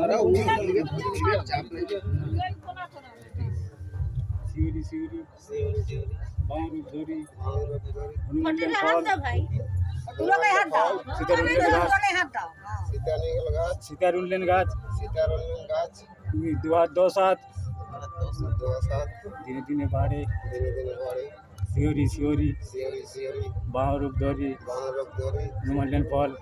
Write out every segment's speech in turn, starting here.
खरा ऊ गया फिर चाप ले सिवरी सिवरी सिवरी सिवरी बाहर धोरी। बाहर धोरी। हाथ दो भाई। तू लोग हाथ दो सीता रूल लेन हाथ दो हाँ। सीता निकल गाछ सीता रूल लेन गाछ सीता रूल लेन गाछ दो हाथ दो साथ दो साथ। धीरे धीरे बाड़े धीरे धीरे बाड़े सियोरी सियोरी। सियोरी सियोरी। बाहर रूप दोरी बाहर रूप दोरी नुमलन फॉल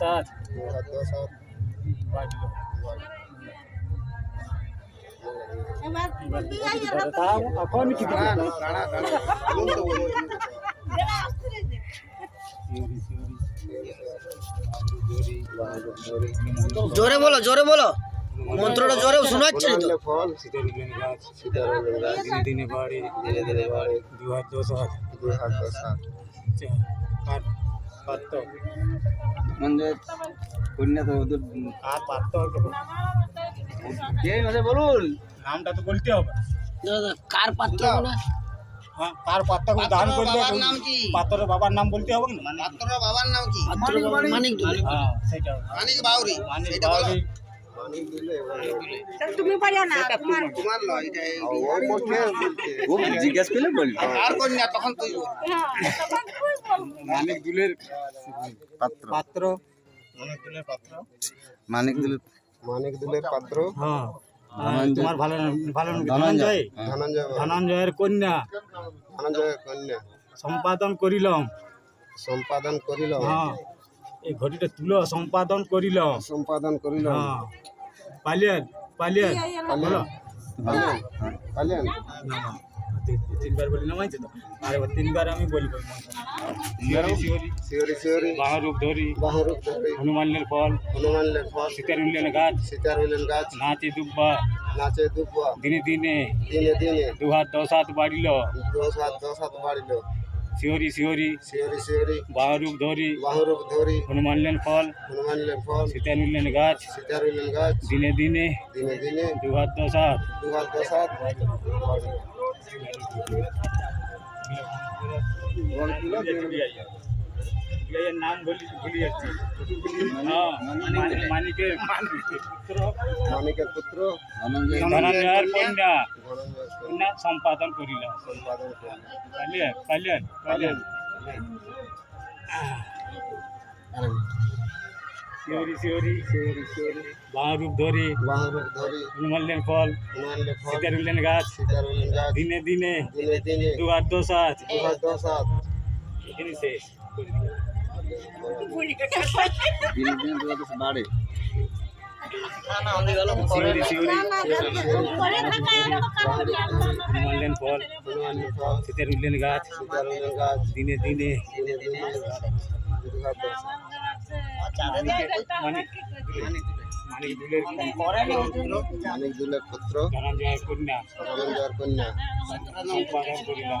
হাত বাড়লো বাড়ে। এবার এবার ধরে থাম, এখন কি দাঁড়া, দাঁড়া, দাঁড়া। বলুন তো বলুন। শিওরি শিওরি ধরি, বাংরব ধরি। জোরে বলো জোরে বলো মন্ত্রটা জোরে শোনাচ্ছি তো? ফল সীতারুলেন গাছ সীতারঞ্জন গাছ দিনে দিনে বাড়ে দিনে দিনে বাড়ে। দু হাত দশ হাত। দু হাত দশ হাত। চা- আর পাত্র? কন্যা তো ওদের আর পাত্র বলুন। নামটা তো বলতে হবে। দাদা, কার পাত্র না হ্যাঁ কার পাত্র দান করলে পাত্রের বাবার নাম বলতে হবে না? পাত্রর বাবার নাম কি? পাত্র মানিক হ্যাঁ মানিক বাউরি মানে বাউরি মানিক তাহলে তুমি পারিও না তোমার তোমার লয় এটা ও জিজ্ঞেস করলে বলবি? আর হ্যাঁ, তখন তুই মানিক দুলের পাত্র। পাত্র। মানিক দুলের পাত্র। মানিক দিলের মানিক দিলের পাত্র। হ্যাঁ। তোমার ভালো ভালো ধনঞ্জয়। ধনঞ্জয়? বাবু। ধনঞ্জয়ের কন্যা। ধনঞ্জয় কন্যা। সম্পাদন করিলাম। সম্পাদন করিল হ্যাঁ। এই ঘটিটা তুলো সম্পাদন করিল সম্পাদন করিল হ্যাঁ। পালিয়ান পালিয়ান। বলো। পালেন পালেন না, না, তিন- তিনবার বলি না মানছে তো। আর তিনবার আমি বলব শিওরি শিওরি শিওরি শিওরি বাহারূপ ধরি। বাহরূপ ধরে। হনুমানের ফল। হনুমানের ফল। সীতারুল্লেন গাছ। সীতার হইলেন গাছ। নাচে দুব্বা। নাচে দুপুয়া দিনে দিনে। দিনে দিনে। দু হাত দশ হাত বাড়িল। দশ হাত দশ হাত বাড়িল। सिहरी सिहरी सियोरी धोरी। बाहरूक धोरी। हनुमानलन फल हनुमानलन लेन गाच दिने दिने। दिने दिने। दुगात दो दुगात दो और বাড়িল। এর নাম বলি ভুলে যাচ্ছি হ্যাঁ মানি- মানিকের মানিকের পুত্র মানিকের পুত্র ধনঞ্জয়ের কন্যা ধনঞ্জয় কন্যা সম্পাদন করিল সম্পাদন করিল। পালিয়ান পালিয়ান পালিয়ান শিওরি শিওরি শিওরি শিওরি বাহারূপ ধরি বাহরূপ ধরি হনুমানলেন ফল হনুমানের ফল সীতারুল্লেন গাছ সীতার হইলেন গাছ দিনে দিনে দিনে দিনে দু হাত দশ হাত দু হাত দশ হাত এখানে শেষ দিনে দিনে দু হাত দশ বাড়ে শিওরি শিওরি না, ঘরে থাকা এত কারণ কি আর কোনো হনুমানলেন ফল হনুমানের ফল সীতারুল্লেন গাছ সীতার হইলেন গাছ দিনে দিনে দিনে দিনে দু হাত দশ হাত মানিক মানিক দুলের মানিক দুলের পুত্র ধনঞ্জয়ের কন্যা ধনঞ্জয়ের কন্যা সম্পাদন করিলাম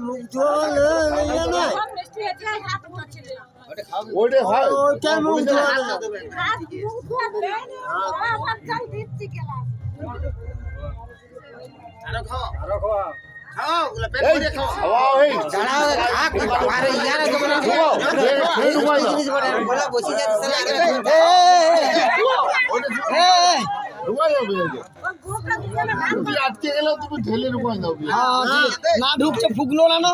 মুখ ধোয়া মিষ্টি হচ্ছে হাত ধোয়াচ্ছিল ওইটা হয় ওইটা মুখ ধোয়া হাত মুখ ধোয়া দিলে আমার জল দিচ্ছি গেলাম আরও খাও আরও খাও ওগুলা পেট ভরে খাও খাওয়া হই আটকে গেলেও তুমি ঢেলে ঢুকাই দাও না ঢুকছে ফুকলো না না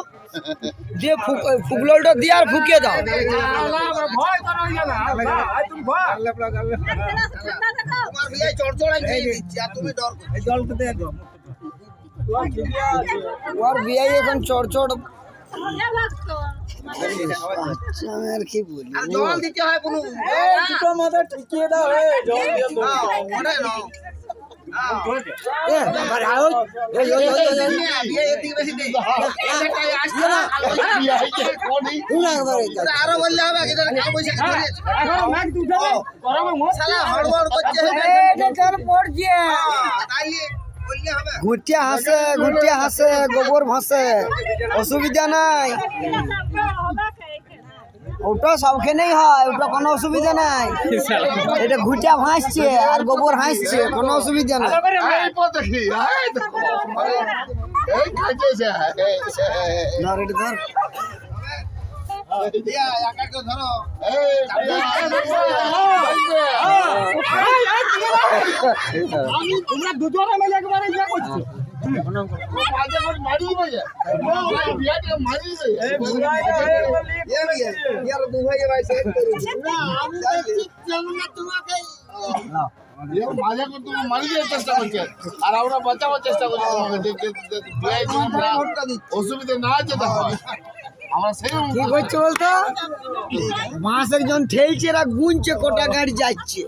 দিয়ে ফুক- ফুকলোটা দিয়ে আর ফুকিয়ে দাও ভয় করো না তুমি ভয় ঠান্ডা দেখো তোমার বিয়ে চড়চড়াই খেয়ে দিচ্ছি আর তুমি ডর করছো। জল খেতে একদম ওর বিয়ে এখন চড়চড় আচ্ছা, আর কি বলি জল দিতে হয় কোনো দুটো মাথা দাও জল দিয়ে দাও। হ্যাঁ। আরও বললে হবে হ্যাঁ, হ্যাঁ, গরমে হড়বড় করছে ঘুরতে হাসে ঘুটিয়া হাসে গোবর ভাসে অসুবিধা নাই। ওটা সবখানেই হয় ওটা কোনো অসুবিধা নাই। এটা ঘুটিয়া ভাসছে আর গোবর হাসছে কোনো অসুবিধা নাই। এটা ধর দিয়া একাকে ধরো এই আমি তোমরা দুজনে মিলে একবারে ইয়ে করছ মাঝে হয়ে করে তুমি মারি দেওয়ার চেষ্টা করছে আর আমরা বাঁচাবার চেষ্টা করছি অসুবিধা না আছে হয় সেই কি করছে বলতো? বাঁশ একজন ঠেলছে এরা গুনছে কটা গাড়ি যাচ্ছে।